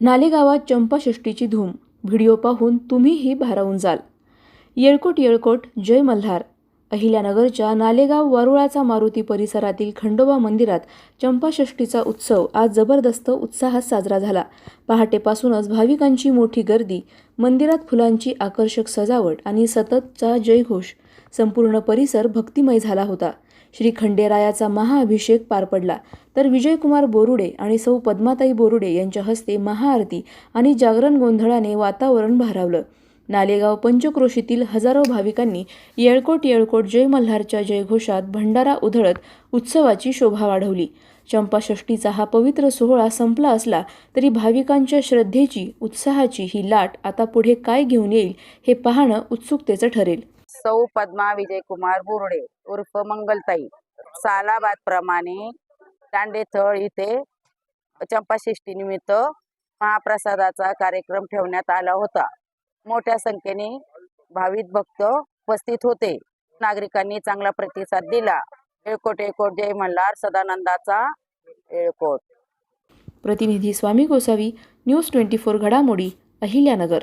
नालेगावात चंपाषष्ठीची धूम. व्हिडिओ पाहून तुम्हीही भारावून जाल. येळकोट येळकोट जय मल्हार. अहिल्यानगरच्या नालेगाव वारुळाचा मारुती परिसरातील खंडोबा मंदिरात चंपाषष्ठीचा उत्सव आज जबरदस्त उत्साहात साजरा झाला. पहाटेपासूनच भाविकांची मोठी गर्दी मंदिरात फुलांची आकर्षक सजावट आणि सततचा जयघोष. संपूर्ण परिसर भक्तिमय झाला होता. श्री खंडेरायाचा महाअभिषेक पार पडला. तर विजयकुमार बोरुडे आणि सौ पद्माताई बोरुडे यांच्या हस्ते महाआरती आणि जागरण गोंधळाने वातावरण भारावलं. नालेगाव पंचक्रोशीतील हजारो भाविकांनी येळकोट येळकोट जय मल्हारच्या जयघोषात भंडारा उधळत उत्सवाची शोभा वाढवली. चंपाषष्ठीचा हा पवित्र सोहळा संपला असला तरी भाविकांच्या श्रद्धेची उत्साहाची ही लाट आता पुढे काय घेऊन येईल हे पाहणं उत्सुकतेचं ठरेल. सौ पद्मा विजयकुमार बुरडे उर्फ मंगलताई. सालाबाद प्रमाणे दांडेथळ इथे चंपाषष्ठी निमित्त महाप्रसादाचा कार्यक्रम ठेवण्यात आला होता. मोठ्या संख्येने भाविक भक्त उपस्थित होते. नागरिकांनी चांगला प्रतिसाद दिला. एळकोट एळकोट जय मल्हार सदानंदाचा एळकोट प्रतिनिधी Swami Gosavi news twenty four घडामोडी अहिल्यानगर.